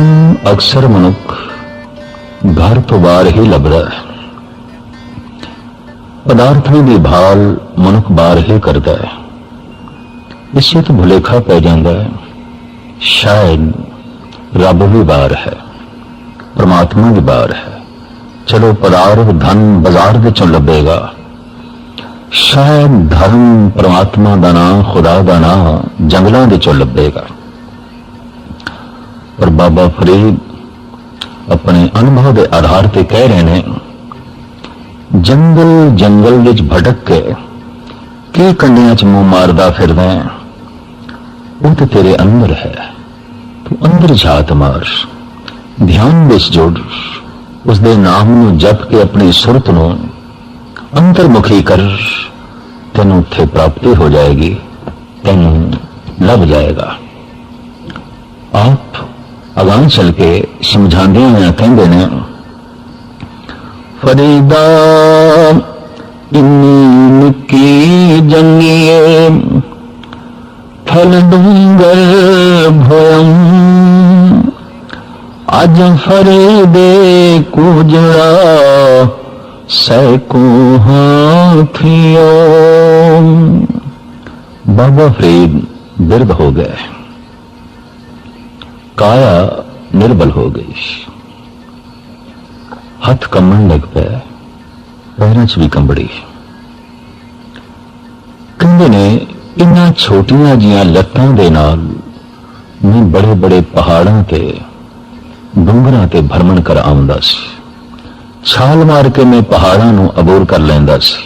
ਧਨ ਅਕਸਰ ਮਨੁੱਖ ਘਰ ਤੋਂ ਬਾਹਰ ਹੀ ਲੱਭਦਾ ਹੈ। ਪਦਾਰਥਾਂ ਦੀ ਭਾਲ ਮਨੁੱਖ ਬਾਹਰ ਹੀ ਕਰਦਾ ਹੈ। ਇਸੇ ਤੋਂ ਭੁਲੇਖਾ ਪੈ ਜਾਂਦਾ ਹੈ। ਸ਼ਾਇਦ ਰੱਬ ਵੀ ਬਾਹਰ ਹੈ, ਪਰਮਾਤਮਾ ਵੀ ਬਾਹਰ ਹੈ। ਚਲੋ ਪਦਾਰਥ ਧਨ ਬਾਜ਼ਾਰ ਵਿੱਚੋਂ ਲੱਭੇਗਾ। ਸ਼ਾਇਦ ਧਰਮ ਪਰਮਾਤਮਾ ਦਾ ਨਾਮ ਖੁਦਾ ਦਾ ਨਾਮ ਜੰਗਲਾਂ ਵਿੱਚੋਂ ਲੱਭੇਗਾ। ਪਰ ਬਾਬਾ ਫਰੀਦ ਆਪਣੇ ਅਨੁਭਵ ਦੇ ਆਧਾਰ ਤੇ ਕਹਿ ਰਹੇ ਨੇ, ਜੰਗਲ ਜੰਗਲ ਵਿੱਚ ਭਟਕ ਕੇ ਕੀ ਕੰਡਿਆਂ 'ਚ ਮੂੰਹ ਮਾਰਦਾ ਫਿਰਦਾ ਉਹ ਤੇ ਤੇਰੇ ਅੰਦਰ ਹੈ, ਤੂੰ ਅੰਦਰ ਝਾਤ ਮਾਰ, ਧਿਆਨ ਵਿੱਚ ਜੋੜ ਉਸ ਦੇ ਨਾਮ ਨੂੰ ਜਪ ਕੇ ਆਪਣੀ ਸੁਰਤ ਨੂੰ ਅੰਤਰਮੁਖੀ ਕਰ, ਤੈਨੂੰ ਉੱਥੇ ਪ੍ਰਾਪਤੀ ਹੋ ਜਾਏਗੀ, ਤੈਨੂੰ ਲੱਭ ਜਾਏਗਾ। ਆਪ ਅਗਾਂ ਚਲ ਕੇ ਸਮਝਾਉਂਦੇ ਹੋਏ ਕਹਿੰਦੇ ਨੇ ਫਰੀਦਾ ਇੰਨੀ ਨਿੱਕੀ ਜੰਗੀਏ ਫਲ ਡੂੰਗਰ ਭੋਇੰ ਅਜ ਫਰੀਦੇ ਕੁਜੜਾ ਸੈਕੋ ਹਾਥਿਓ ਬਾਬਾ ਫਰੀਦ ਬਿਰਧ ਹੋ ਗਏ ਕਾਇਆ ਨਿਰਬਲ ਹੋ ਗਈ। ਹੱਥ ਕੰਮਣ ਲੱਗ ਪਿਆ ਪੈਰਾਂ 'ਚ ਵੀ ਕੰਬੜੀ। ਕਹਿੰਦੇ ਨੇ, ਇਨ੍ਹਾਂ ਛੋਟੀਆਂ ਜੀਆਂ ਲੱਤਾਂ ਦੇ ਨਾਲ ਮੈਂ ਬੜੇ ਬੜੇ ਪਹਾੜਾਂ ਤੇ ਡੂੰਗਰਾਂ ਤੇ ਭਰਮਣ ਕਰ ਆਉਂਦਾ ਸੀ। ਛਾਲ ਮਾਰ ਕੇ ਮੈਂ ਪਹਾੜਾਂ ਨੂੰ ਅਬੋਰ ਕਰ ਲੈਂਦਾ ਸੀ।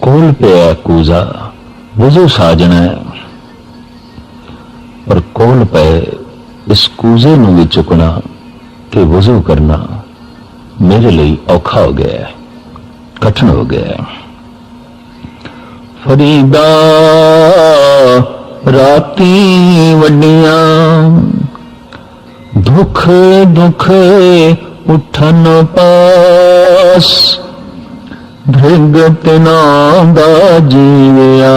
ਕੋਲ ਪਿਆ ਕੂਜ਼ਾ, ਵਜ਼ੂ ਸਾਜਣਾ ਪਰ ਕੋਲ ਪਏ ਇਸ ਕੂਜ਼ੇ ਨੂੰ ਵੀ ਚੁੱਕਣਾ ਤੇ ਵਜ਼ੂ ਕਰਨਾ ਮੇਰੇ ਲਈ ਔਖਾ ਹੋ ਗਿਆ ਹੈ, ਕਠਿਨ ਹੋ ਗਿਆ ਹੈ। ਫਰੀਦਾ ਰਾਤੀ ਵੱਡੀਆਂ, ਦੁੱਖ ਦੁੱਖ ਉਠਨ ਪਾਸ ਧ੍ਰਿਗ ਤਿਨਾ ਦਾ ਜੀਵਿਆ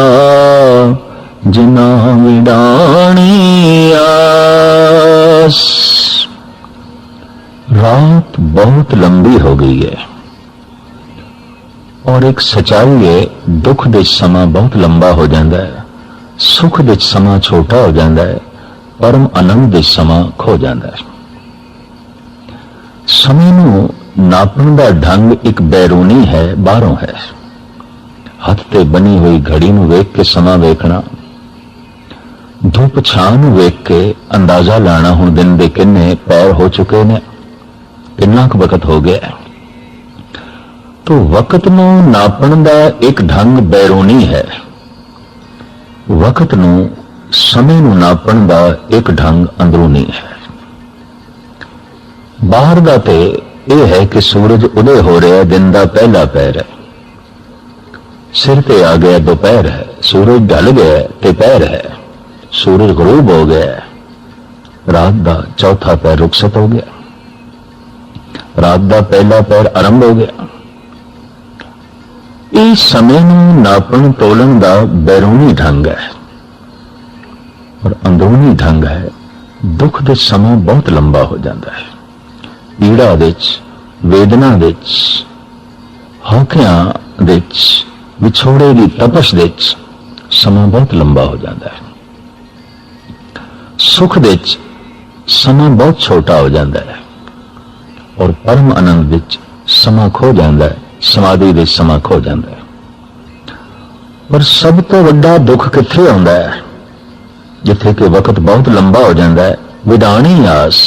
ਜਿਨਾ ਵਿਡਾਣੀ ਆਸ रात बहुत लंबी हो गई है ਔਰ ਇੱਕ ਸਚਾਈ ਹੈ ਦੁੱਖ ਦੇ ਸਮਾਂ ਬਹੁਤ ਲੰਬਾ ਹੋ ਜਾਂਦਾ ਹੈ ਸੁੱਖ ਦੇ ਸਮਾਂ ਛੋਟਾ ਹੋ ਜਾਂਦਾ ਹੈ ਪਰਮ ਆਨੰਦ ਦੇ ਸਮਾਂ ਖੋ ਜਾਂਦਾ ਹੈ ਸਮੇਂ ਨੂੰ ਨਾਪਣ ਦਾ ਢੰਗ ਇੱਕ ਬੈਰੂਨੀ ਹੈ ਬਾਹਰੋਂ ਹੈ ਹੱਥ ਤੇ ਬਣੀ ਹੋਈ ਘੜੀ ਨੂੰ ਵੇਖ ਕੇ ਸਮਾਂ ਵੇਖਣਾ ਧੁੱਪ ਛਾਂ ਨੂੰ ਵੇਖ ਕੇ ਅੰਦਾਜ਼ਾ ਲਾਣਾ ਹੁਣ ਦਿਨ ਦੇ ਕਿੰਨੇ ਪੈਰ ਹੋ ਚੁੱਕੇ ਨੇ, ਕਿੰਨਾ ਕੁ ਵਕਤ ਹੋ ਗਿਆ ਹੈ। ਤੋ ਵਕਤ ਨੂੰ ਨਾਪਣ ਦਾ ਇੱਕ ਢੰਗ ਬੈਰੂਨੀ ਹੈ। ਵਕਤ ਨੂੰ ਸਮੇਂ ਨੂੰ ਨਾਪਣ ਦਾ ਇੱਕ ਢੰਗ ਅੰਦਰੂਨੀ ਹੈ। ਬਾਹਰ ਦਾ ਤੇ ਇਹ ਹੈ ਕਿ ਸੂਰਜ ਉਦੇ ਹੋ ਰਿਹਾ ਦਿਨ ਦਾ ਪਹਿਲਾ ਪੈਰ ਹੈ। ਸਿਰ ਤੇ ਆ ਗਿਆ ਦੁਪਹਿਰ ਹੈ, ਸੂਰਜ ਢਲ ਗਿਆ ਤੇ ਪੈਰ ਹੈ। ਸੂਰਜ ਗਰੂਬ ਹੋ ਗਿਆ। ਹੈ। ਰਾਤ ਦਾ ਚੌਥਾ ਪੈਰ ਰੁਖਸਤ ਹੋ ਗਿਆ। ਰਾਤ ਦਾ ਪਹਿਲਾ ਪੈਰ ਆਰੰਭ ਹੋ ਗਿਆ। ਇਹ ਸਮੇਂ ਨੂੰ ਨਾਪਣ ਤੋਲਣ ਦਾ ਬੈਰੂਨੀ ਢੰਗ ਹੈ। ਔਰ ਅੰਦਰੂਨੀ ਢੰਗ ਹੈ, ਦੁੱਖ ਦੇ ਸਮਾਂ ਬਹੁਤ ਲੰਬਾ ਹੋ ਜਾਂਦਾ ਹੈ। ਪੀੜਾ ਵਿੱਚ, ਵੇਦਨਾ ਵਿੱਚ ਹੌਕਿਆਂ ਵਿੱਚ, ਵਿਛੋੜੇ ਦੀ ਤਪਸ਼ ਵਿੱਚ ਸਮਾਂ ਬਹੁਤ ਲੰਬਾ ਹੋ ਜਾਂਦਾ ਹੈ। ਸੁਖ ਵਿੱਚ ਸਮਾਂ ਬਹੁਤ ਛੋਟਾ ਹੋ ਜਾਂਦਾ ਹੈ ਔਰ ਪਰਮ ਆਨੰਦ ਵਿੱਚ ਸਮਾਂ ਖੋ ਜਾਂਦਾ ਹੈ, ਸਮਾਧੀ ਵਿੱਚ ਸਮਾਂ ਖੋ ਜਾਂਦਾ ਹੈ। ਪਰ ਸਭ ਤੋਂ ਵੱਡਾ ਦੁੱਖ ਕਿੱਥੇ ਆਉਂਦਾ ਹੈ? ਜਿੱਥੇ ਕਿ ਵਕਤ ਬਹੁਤ ਲੰਬਾ ਹੋ ਜਾਂਦਾ ਹੈ ਵਿਦਾਨੀ ਆਸ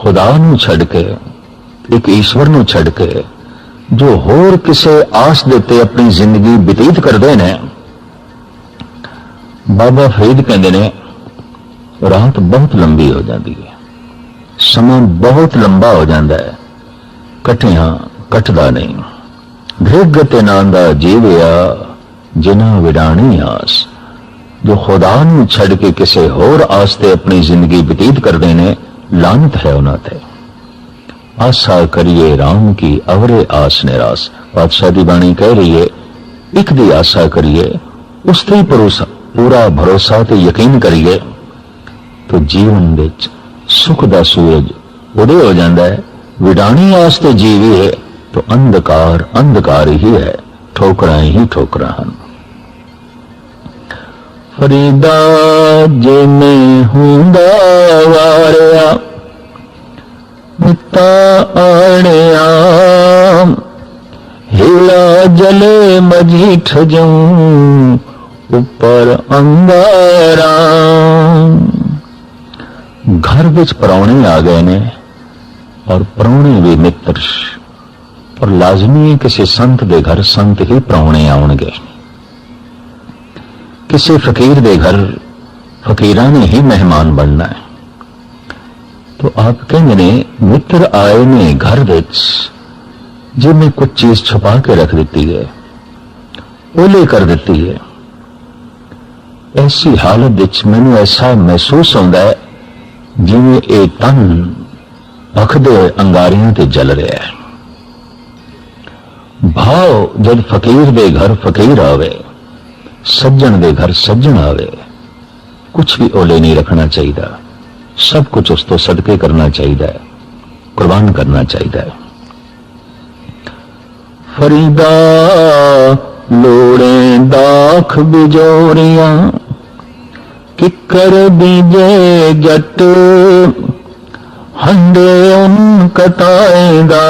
ਖੁਦਾ ਨੂੰ ਛੱਡ ਕੇ, ਇੱਕ ਈਸ਼ਵਰ ਨੂੰ ਛੱਡ ਕੇ, ਜੋ ਹੋਰ ਕਿਸੇ ਆਸ ਦੇ ਉੱਤੇ ਆਪਣੀ ਜ਼ਿੰਦਗੀ ਬਤੀਤ ਕਰਦੇ ਨੇ। ਬਾਬਾ ਫਰੀਦ ਕਹਿੰਦੇ ਨੇ ਰਾਤ ਬਹੁਤ ਲੰਬੀ ਹੋ ਜਾਂਦੀ ਹੈ। ਸਮਾਂ ਬਹੁਤ ਲੰਬਾ ਹੋ ਜਾਂਦਾ ਹੈ। ਕਟਿਆਂ ਕਟਦਾ ਨਹੀਂ। ਭੇਗ ਤੇ ਨਾਂ ਦਾ ਜੀਵਿਆ ਜਿਨਾ ਵਿਡਾਣੀ ਆਸ। ਜੋ ਖੁਦਾ ਨੂੰ ਛੱਡ ਕੇ ਕਿਸੇ ਹੋਰ ਆਸ ਤੇ ਆਪਣੀ ਜ਼ਿੰਦਗੀ ਬਤੀਤ ਕਰਦੇ ਨੇ ਲਾਨਤ ਹੈ ਉਹਨਾਂ ਤੇ। ਆਸਾ ਕਰੀਏ ਰਾਮ ਕੀ ਅਵਰੇ ਆਸ ਨਿਰਾਸ। ਪਾਤਸ਼ਾਹ ਦੀ ਬਾਣੀ ਕਹਿ ਰਹੀ ਹੈ, ਇੱਕ ਦੀ ਆਸਾ ਕਰੀਏ, ਉਸ ਤੇ ਭਰੋਸਾ ਪੂਰਾ ਭਰੋਸਾ ਤੇ ਯਕੀਨ ਕਰੀਏ। ਤੋ ਜੀਵਨ ਵਿੱਚ ਸੁਖ ਦਾ ਸੂਰਜ ਉਦੇ ਹੋ ਜਾਂਦਾ ਹੈ। ਵਿਡਾਣੀ ਵਾਸਤੇ ਜੀਵੀ ਹੈ ਤਾਂ ਅੰਧਕਾਰ ਅੰਧਕਾਰ ਹੀ ਹੈ, ਠੋਕਰਾਂ ਹੀ ਠੋਕਰਾਂ ਹਨ। ਫਰੀਦਾ ਜਿਵੇਂ ਹੁੰਦਾ ਵਾਰਿਆ, ਮਿੱਤਾ ਆਣਿਆ, ਹੀਲਾ ਜਲੇ ਮਜੀਠ ਜਉ ਉੱਪਰ ਅੰਗਾਰਾਂ। ਘਰ ਵਿੱਚ ਪਰੌਣੇ ਆ ਗਏ ਨੇ ਔਰ ਪਰੌਣੇ ਵੀ ਮਿੱਤਰ ਔਰ ਲਾਜ਼ਮੀ ਹੈ ਕਿਸੇ ਸੰਤ ਦੇ ਘਰ ਸੰਤ ਹੀ ਪਰੌਣੇ ਆਉਣਗੇ। ਕਿਸੇ ਫਕੀਰ ਦੇ ਘਰ ਫਕੀਰਾਂ ਨੇ ਹੀ ਮਹਿਮਾਨ ਬਣਨਾ ਹੈ। ਤੋ ਆਪ ਕਹਿੰਦੇ ਨੇ, ਮਿੱਤਰ ਆਏ ਨੇ ਘਰ ਵਿੱਚ ਜੇ ਮੈਂ ਕੁਝ ਚੀਜ਼ ਛੁਪਾ ਕੇ ਰੱਖ ਦਿੱਤੀ ਹੈ ਓਲੇ ਕਰ ਦਿੱਤੀ ਹੈ। ਐਸੀ ਹਾਲਤ ਵਿੱਚ ਮੈਨੂੰ ਐਸਾ ਮਹਿਸੂਸ ਹੁੰਦਾ ਹੈ ਜਿਵੇਂ ਇਹ ਤਨ ਅੱਖ ਹੋਏ ਅੰਗਾਰਿਆਂ ਤੇ ਜਲ ਰਿਹਾ ਹੈ। ਭਾਵ ਜਦ ਫਕੀਰ ਦੇ ਘਰ ਫਕੀਰ ਆਵੇ, ਸੱਜਣ ਦੇ ਘਰ ਸੱਜਣ ਆਵੇ ਕੁਝ ਵੀ ਓਲੇ ਨਹੀਂ ਰੱਖਣਾ ਚਾਹੀਦਾ। ਸਭ ਕੁਝ ਉਸ ਤੋਂ ਸਦਕੇ ਕਰਨਾ ਚਾਹੀਦਾ ਹੈ, ਕੁਰਬਾਨ ਕਰਨਾ ਚਾਹੀਦਾ ਹੈ। ਫਰੀਦਾ ਲੋੜੇ ਦਾਖ ਬਿਜੋਰੀਆਂ ਕਿੱਕਰ ਬੀਜੇ ਜੱਟ ਹੰਡੇ ਉਨ ਕਟਾਏਗਾ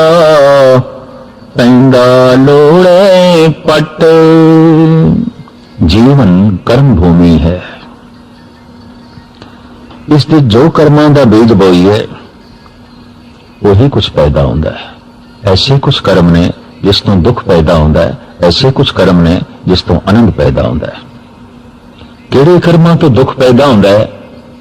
ਪੈਂਦਾ ਲੋੜੇ ਪਟ। ਜੀਵਨ ਕਰਮ ਭੂਮੀ ਹੈ। ਇਸ ਦੇ ਜੋ ਕਰਮਾਂ ਦਾ ਬੀਜ ਬੋਈ ਹੈ ਉਹੀ ਕੁਝ ਪੈਦਾ ਹੁੰਦਾ ਹੈ। ਐਸੇ ਕੁਝ ਕਰਮ ਨੇ ਜਿਸ ਤੋਂ ਦੁੱਖ ਪੈਦਾ ਹੁੰਦਾ ਹੈ, ਐਸੇ ਕੁਝ ਕਰਮ ਨੇ ਜਿਸ ਤੋਂ ਆਨੰਦ ਪੈਦਾ ਹੁੰਦਾ ਹੈ। ਕਿਹੜੇ ਕਰਮਾਂ ਤੋਂ ਦੁੱਖ ਪੈਦਾ ਹੁੰਦਾ ਹੈ?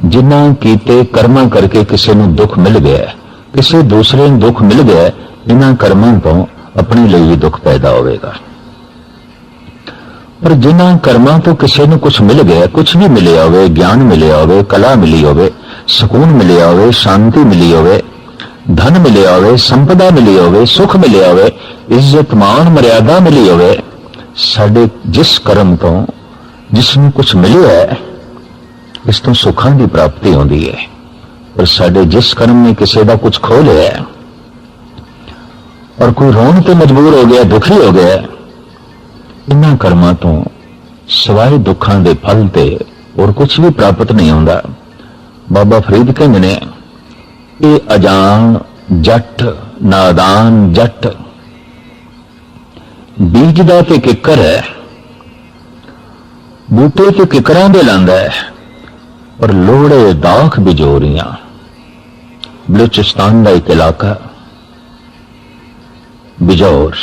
ਜਿਨ੍ਹਾਂ ਕੀਤੇ ਕਰਮਾਂ ਕਰਕੇ ਕਿਸੇ ਨੂੰ ਦੁੱਖ ਮਿਲ ਗਿਆ ਕਿਸੇ ਦੂਸਰੇ ਨੂੰ ਦੁੱਖ ਮਿਲ ਗਿਆ ਇਹਨਾਂ ਕਰਮਾਂ ਤੋਂ ਆਪਣੇ ਲਈ ਵੀ ਦੁੱਖ ਪੈਦਾ ਹੋਵੇਗਾ। ਪਰ ਜਿਨ੍ਹਾਂ ਕਰਮਾਂ ਤੋਂ ਕਿਸੇ ਨੂੰ ਕੁਝ ਮਿਲ ਗਿਆ ਕੁਝ ਵੀ ਮਿਲਿਆ ਹੋਵੇ, ਗਿਆਨ ਮਿਲਿਆ ਹੋਵੇ, ਕਲਾ ਮਿਲੀ ਹੋਵੇ, ਸਕੂਨ ਮਿਲਿਆ ਹੋਵੇ, ਸ਼ਾਂਤੀ ਮਿਲੀ ਹੋਵੇ, ਧਨ ਮਿਲਿਆ ਹੋਵੇ, ਸੰਪਦਾ ਮਿਲੀ ਹੋਵੇ, ਸੁਖ ਮਿਲਿਆ ਹੋਵੇ ਇੱਜ਼ਤ ਮਾਣ ਮਰਿਆਦਾ ਮਿਲੀ ਹੋਵੇ, ਸਾਡੇ ਜਿਸ ਕਰਮ ਤੋਂ ਜਿਸ ਨੂੰ ਕੁਝ ਮਿਲਿਆ ਹੈ, ਇਸ ਤੋਂ ਸੁੱਖਾਂ ਦੀ ਪ੍ਰਾਪਤੀ ਹੁੰਦੀ ਹੈ। ਪਰ ਸਾਡੇ ਜਿਸ ਕਰਮ ਨੇ ਕਿਸੇ ਦਾ ਕੁਝ ਖੋ ਲਿਆ ਹੈ, ਔਰ ਕੋਈ ਰੋਣ ਤੇ ਮਜਬੂਰ ਹੋ ਗਿਆ, ਦੁਖੀ ਹੋ ਗਿਆ, ਇਹਨਾਂ ਕਰਮਾਂ ਤੋਂ ਸਿਵਾਏ ਦੁੱਖਾਂ ਦੇ ਫਲ ਤੇ ਹੋਰ ਕੁਝ ਵੀ ਪ੍ਰਾਪਤ ਨਹੀਂ ਹੁੰਦਾ। ਬਾਬਾ ਫਰੀਦ ਕਹਿੰਦੇ ਨੇ, ਇਹ ਅਜਾਨ ਜੱਟ, ਨਾਦਾਨ ਜੱਟ, ਬੀਜ ਦਾ ਤੇ ਕਿੱਕਰ ਹੈ। ਬੂਟੇ ਤੇ ਕਿਕਰਾਂ ਦੇ ਲਾਂਦਾ ਹੈ ਪਰ ਲੋਹੜੇ ਦਾਖ ਬਿਜੋਰੀਆਂ ਬਲੂਚਿਸਤਾਨ ਦਾ ਇੱਕ ਇਲਾਕਾ, ਬਿਜੌਰ,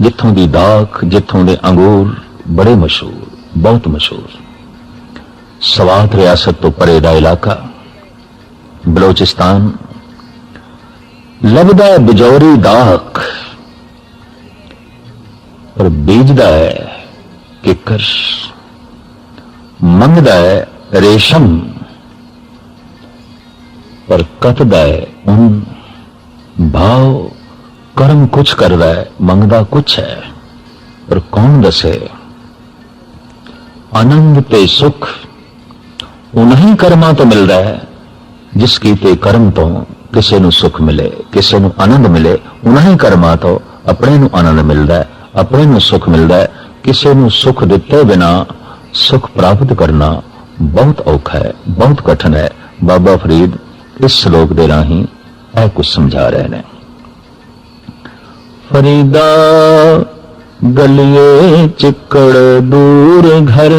ਜਿੱਥੋਂ ਦੀ ਦਾਖ, ਜਿੱਥੋਂ ਦੇ ਅੰਗੂਰ ਬੜੇ ਮਸ਼ਹੂਰ, ਬਹੁਤ ਮਸ਼ਹੂਰ। ਸਵਾਤ ਰਿਆਸਤ ਤੋਂ ਪਰੇ ਦਾ ਇਲਾਕਾ, ਬਲੋਚਿਸਤਾਨ। ਲੱਭਦਾ ਹੈ ਬਿਜੌਰੀ ਦਾਖ ਪਰ ਬੀਜਦਾ ਹੈ ਕਿੱਕਰ। ਮੰਗਦਾ ਹੈ ਰੇਸ਼ਮ, ਪਰ ਕਤਦਾ ਹੈ ਉਨ ਭਾਵ ਕਰਮ ਕੁਛ ਕਰਦਾ ਹੈ, ਮੰਗਦਾ ਕੁਛ ਹੈ, ਪਰ ਕੌਣ ਦੱਸੇ? ਆਨੰਦ ਤੇ ਸੁਖ ਉਨਹੀਂ ਕਰਮਾਂ ਤੋਂ ਮਿਲਦਾ ਹੈ, ਜਿਸ ਕੀਤੇ ਕਰਮ ਤੋਂ ਕਿਸੇ ਨੂੰ ਸੁਖ ਮਿਲੇ, ਕਿਸੇ ਨੂੰ ਆਨੰਦ ਮਿਲੇ ਉਨਹੀਂ ਕਰਮਾਂ ਤੋਂ ਆਪਣੇ ਨੂੰ ਆਨੰਦ ਮਿਲਦਾ ਹੈ, ਆਪਣੇ ਨੂੰ ਸੁਖ ਮਿਲਦਾ ਹੈ, ਕਿਸੇ ਨੂੰ ਸੁਖ ਦਿੱਤੇ ਬਿਨਾ ਸੁਖ ਪ੍ਰਾਪਤ ਕਰਨਾ ਬਹੁਤ ਔਖਾ ਹੈ, ਬਹੁਤ ਕਠਿਨ ਹੈ। ਬਾਬਾ ਫਰੀਦ ਇਸ ਸ਼ਲੋਕ ਦੇ ਰਾਹੀਂ ਇਹ ਕੁਝ ਸਮਝਾ ਰਹੇ ਨੇ। ਫਰੀਦਾ ਗਲੀਏ ਚਿੱਕੜ ਦੂਰ ਘਰ,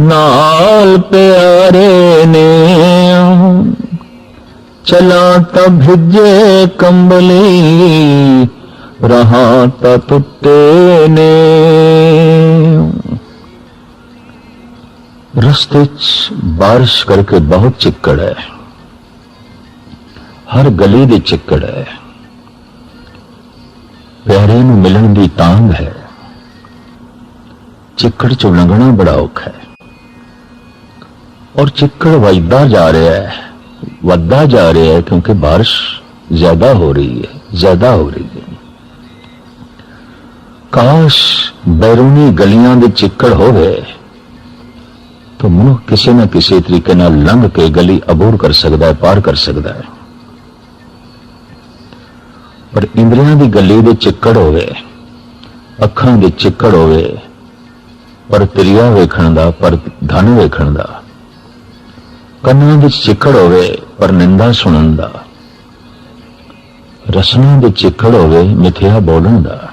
ਨਾਲ ਪਿਆਰੇ ਨੇ ਚਲਾ ਤਾਂ ਭਿੱਜੇ ਕੰਬਲੀ, ਰਹਾ ਤਾਂ ਟੁੱਟੇ ਨੇ ਰਸਤੇ 'ਚ ਬਾਰਿਸ਼ ਕਰਕੇ ਬਹੁਤ ਚਿੱਕੜ ਹੈ। ਹਰ ਗਲੀ ਦੇ ਚਿੱਕੜ ਹੈ। ਪਿਆਰੇ ਨੂੰ ਮਿਲਣ ਦੀ ਤਾਂਗ ਹੈ। ਚਿੱਕੜ ਚੋਂ ਲੰਘਣਾ ਬੜਾ ਔਖਾ ਹੈ। ਔਰ ਚਿੱਕੜ ਵੱਧਦਾ ਜਾ ਰਿਹਾ ਹੈ। ਵੱਧਦਾ ਜਾ ਰਿਹਾ ਹੈ ਕਿਉਂਕਿ ਬਾਰਿਸ਼ ਜ਼ਿਆਦਾ ਹੋ ਰਹੀ ਹੈ, ਜ਼ਿਆਦਾ ਹੋ ਰਹੀ ਹੈ। ਕਾਸ਼ ਬੈਰੂਨੀ ਗਲੀਆਂ ਦੇ ਚਿੱਕੜ ਹੋਵੇ। ਤਾਂ ਮਨੁੱਖ ਕਿਸੇ ਨਾ ਕਿਸੇ ਤਰੀਕੇ ਨਾਲ ਲੰਘ ਕੇ ਗਲੀ ਅਬੂਰ ਕਰ ਸਕਦਾ ਹੈ, ਪਾਰ ਕਰ ਸਕਦਾ ਹੈ। ਪਰ ਇੰਦਰੀਆਂ ਦੀ ਗਲੀ ਦੇ ਚਿੱਕੜ ਹੋਵੇ, ਅੱਖਾਂ ਦੇ ਚਿੱਕੜ ਹੋਵੇ, ਪਰ ਤ੍ਰਿਆ ਵੇਖਣ ਦਾ, ਪਰ ਧਨ ਵੇਖਣ ਦਾ, ਕੰਨਾਂ ਵਿੱਚ ਚਿੱਕੜ ਹੋਵੇ, ਪਰ ਨਿੰਦਾ ਸੁਣਨ ਦਾ ਰਸਨਾ ਦੇ ਚਿੱਕੜ ਹੋਵੇ, ਮਿੱਥਿਆ ਬੋਲਣ ਦਾ,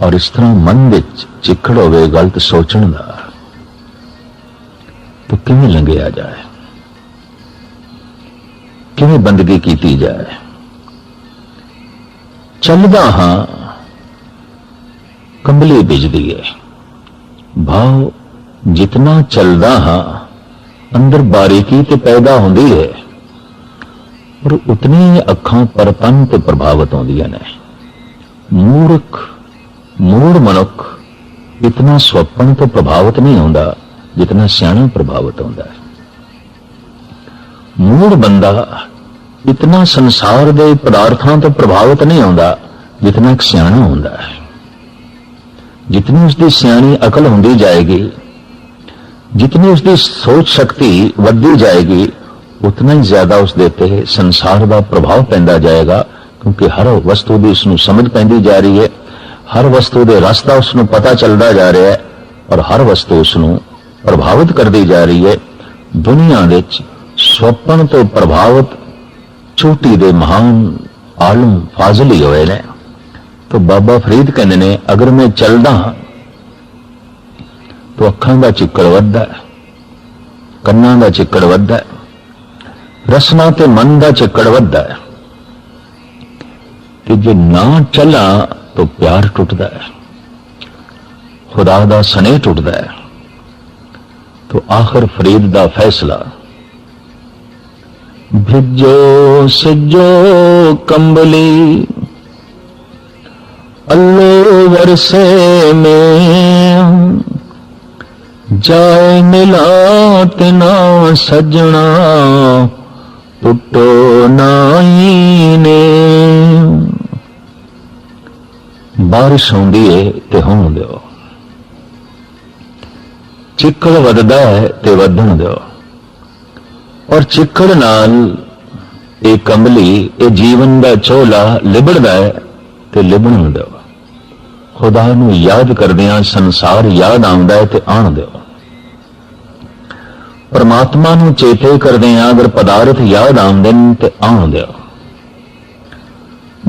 ਔਰ ਇਸ ਤਰ੍ਹਾਂ ਮਨ ਵਿੱਚ ਚਿੱਕੜ ਹੋਵੇ, ਗਲਤ ਸੋਚਣ ਦਾ ਤਾਂ ਕਿਵੇਂ ਲੰਘਿਆ ਜਾਏ? ਕਿਵੇਂ ਬੰਦਗੀ ਕੀਤੀ ਜਾਏ? ਚੱਲਦਾ ਹਾਂ, ਕੰਬਲੀ ਬਿਜਦੀ ਹੈ। ਭਾਵ ਜਿਤਨਾ ਚੱਲਦਾ ਹਾਂ, ਅੰਦਰ ਬਾਰੀਕੀ ਤੇ ਪੈਦਾ ਹੁੰਦੀ ਹੈ। ਪਰ ਉਤਨੀ ਅੱਖਾਂ ਪਰਤਨ ਤੇ ਪ੍ਰਭਾਵਿਤ ਹੁੰਦੀਆਂ ਨੇ। ਮੂਰਖ, ਮੂੜ ਮਨੁੱਖ, ਇਤਨਾ ਸੁਪਨ ਤੋਂ ਪ੍ਰਭਾਵਿਤ ਨਹੀਂ ਹੁੰਦਾ। ਜਿਤਨਾ ਸਿਆਣਾ ਪ੍ਰਭਾਵਿਤ ਹੁੰਦਾ ਹੈ। ਮੂੜ ਬੰਦਾ ਇਤਨਾ ਸੰਸਾਰ ਦੇ ਪਦਾਰਥਾਂ ਤੋਂ ਪ੍ਰਭਾਵਿਤ ਨਹੀਂ ਹੁੰਦਾ ਜਿਤਨਾ ਇੱਕ ਸਿਆਣਾ ਹੁੰਦਾ ਹੈ। ਜਿਤਨੀ ਉਸ ਦੀ ਸਿਆਣੀ ਅਕਲ ਹੁੰਦੀ ਜਾਏਗੀ, ਜਿਤਨੀ ਉਸ ਦੀ ਸੋਚ ਸ਼ਕਤੀ ਵੱਧਦੀ ਜਾਏਗੀ, ਉਤਨਾ ਹੀ ਜ਼ਿਆਦਾ ਉਸ ਦੇ ਤੇ ਸੰਸਾਰ ਦਾ ਪ੍ਰਭਾਵ ਪੈਂਦਾ ਜਾਏਗਾ, ਕਿਉਂਕਿ ਹਰ ਵਸਤੂ ਦੀ ਉਸ ਨੂੰ ਸਮਝ ਪੈਂਦੀ ਜਾ ਰਹੀ ਹੈ, ਹਰ ਵਸਤੂ ਦੇ ਰਸਤਾ ਉਸ ਨੂੰ ਪਤਾ ਚੱਲਦਾ ਜਾ ਰਿਹਾ ਹੈ ਔਰ ਹਰ ਵਸਤੂ ਉਸ ਨੂੰ ਪ੍ਰਭਾਵਿਤ ਕਰਦੀ ਜਾ ਰਹੀ ਹੈ। ਦੁਨੀਆ ਵਿੱਚ ਸੁਪਨ ਤੋਂ ਪ੍ਰਭਾਵਿਤ ਛੋਟੀ ਦੇ ਮਹਾਨ ਆਲਮ ਫਾਜ਼ਲੀ ਹੋਏ ਨੇ। ਤਾਂ ਬਾਬਾ ਫਰੀਦ ਕਹਿੰਦੇ ਨੇ, ਅਗਰ ਮੈਂ ਚੱਲਦਾ ਹਾਂ, ਤਾਂ ਅੱਖਾਂ ਦਾ ਚਿੱਕੜ ਵੱਧਦਾ ਕੰਨਾਂ ਦਾ ਚਿੱਕੜ ਵੱਧਦਾ ਹੈ ਰਸਨਾ ਤੇ ਮਨ ਦਾ ਚਿੱਕੜ ਵੱਧਦਾ ਤੇ ਜੇ ਨਾ ਚੱਲਾਂ ਤਾਂ ਪਿਆਰ ਟੁੱਟਦਾ ਹੈ, ਖੁਦਾ ਦਾ ਸਨੇਹ ਟੁੱਟਦਾ ਹੈ। ਤਾਂ ਆਖਰ ਫਰੀਦ ਦਾ ਫੈਸਲਾ। ਭਿਜੋ, ਸਜੋ ਕੰਬਲੀ, ਅੱਲੋ ਵਰਸੇ में ਜਾਏ ਮਿਲਾਤ ਨਾ ਸਜਣਾ ਟੁੱਟੋ ਨਾਈ ਨੇ। ਬਾਰਿਸ਼ ਹੁੰਦੀ ਏ ਤੇ ਹੋਣ ਦਿਓ ਚਿੱਕੜ ਵੱਧਦਾ ਹੈ ਤੇ ਵਧਣ ਦਿਓ। ਔਰ ਚਿੱਕੜ ਨਾਲ ਇਹ ਕੰਬਲੀ, ਇਹ ਜੀਵਨ ਦਾ ਝੋਲਾ ਲਿਬੜਦਾ ਹੈ ਤੇ ਲਿਬਣ ਦਿਓ। ਖੁਦਾ ਨੂੰ ਯਾਦ ਕਰਦਿਆਂ ਸੰਸਾਰ ਯਾਦ ਆਉਂਦਾ ਹੈ ਤੇ ਆਣ ਦਿਓ। ਪਰਮਾਤਮਾ ਨੂੰ ਚੇਤੇ ਕਰਦਿਆਂ ਅਗਰ ਪਦਾਰਥ ਯਾਦ ਆਉਂਦੇ ਨੇ ਤੇ ਆਣ ਦਿਓ।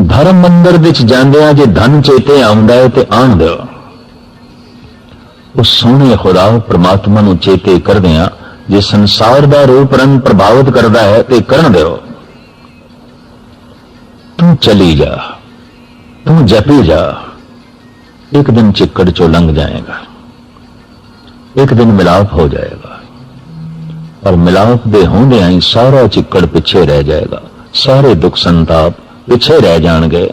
ਧਰਮ ਮੰਦਰ ਵਿੱਚ ਜਾਂਦਿਆਂ ਜੇ ਧਨ ਚੇਤੇ ਆਉਂਦਾ ਹੈ ਤੇ ਆਣ ਦਿਓ। ਉਸ ਸੋਹਣੇ ਖੁਦਾ ਪਰਮਾਤਮਾ ਨੂੰ ਚੇਤੇ ਕਰਦੇ ਕਰਦਿਆਂ, ਜੇ ਸੰਸਾਰ ਦਾ ਰੂਪ ਰੰਗ ਪ੍ਰਭਾਵਿਤ ਕਰਦਾ ਹੈ, ਤੇ ਕਰਨ ਦਿਓ। ਤੂੰ ਚਲੀ ਜਾ, ਤੂੰ ਜਪੀ ਜਾ, ਇੱਕ ਦਿਨ ਚਿੱਕੜ ਚੋਂ ਲੰਘ ਜਾਏਗਾ। ਇੱਕ ਦਿਨ ਮਿਲਾਪ ਹੋ ਜਾਏਗਾ। ਔਰ ਮਿਲਾਪ ਦੇ ਹੁੰਦਿਆਂ ਹੀ ਸਾਰਾ ਚਿੱਕੜ ਪਿੱਛੇ ਰਹਿ ਜਾਏਗਾ। ਸਾਰੇ ਦੁੱਖ ਸੰਤਾਪ ਪਿੱਛੇ ਰਹਿ ਜਾਣਗੇ।